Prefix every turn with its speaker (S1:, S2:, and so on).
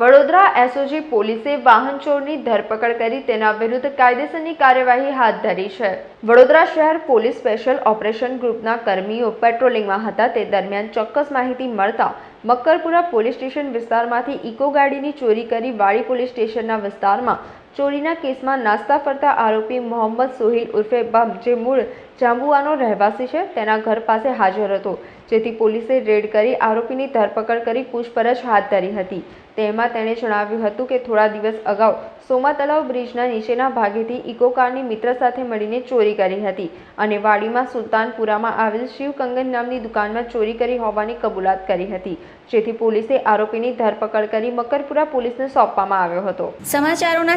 S1: Vadodara SOG પોલીસે વાહન ચોરની ધરપકડ કરી તેના વિરુદ્ધ કાયદેસરની કાર્યવાહી હાથ ધરી છે. વડોદરા શહેર પોલીસ સ્પેશિયલ ઓપરેશન ગ્રુપના કર્મીઓ પેટ્રોલિંગમાં હતા. તે દરમિયાન ચોક્કસ માહિતી મળતા મક્કરપુરા પોલીસ સ્ટેશન વિસ્તારમાંથી ઇકો ગાડીની ચોરી કરી વાડી પોલીસ સ્ટેશનના વિસ્તારમાં ચોરીના કેસમાં નાસ્તા ફરતા આરોપી મોહમ્મદ સોહિલ ઉર્ફે બમ જે મૂળ જાંબુઆનો રહેવાસી છે, તેના ઘર પાસે હાજર હતો, જેથી પોલીસે રેડ કરી આરોપીની ધરપકડ કરી પૂછપરછ હાથ ધરી હતી. તેમાં તેણે જણાવ્યું હતું કે થોડા દિવસ અગાઉ સોમા તલાવ બ્રિજના નીચેના ભાગેથી ઇકો મિત્ર સાથે મળીને ચોરી કરી હતી અને વાડીમાં સુલતાનપુરામાં આવેલ શિવ કંગન નામની દુકાનમાં ચોરી કરી હોવાની કબૂલાત કરી હતી, જેથી પોલીસે આરોપીની ધરપકડ કરી મકરપુરા પોલીસને સોંપવામાં આવ્યો હતો.
S2: સમાચારોના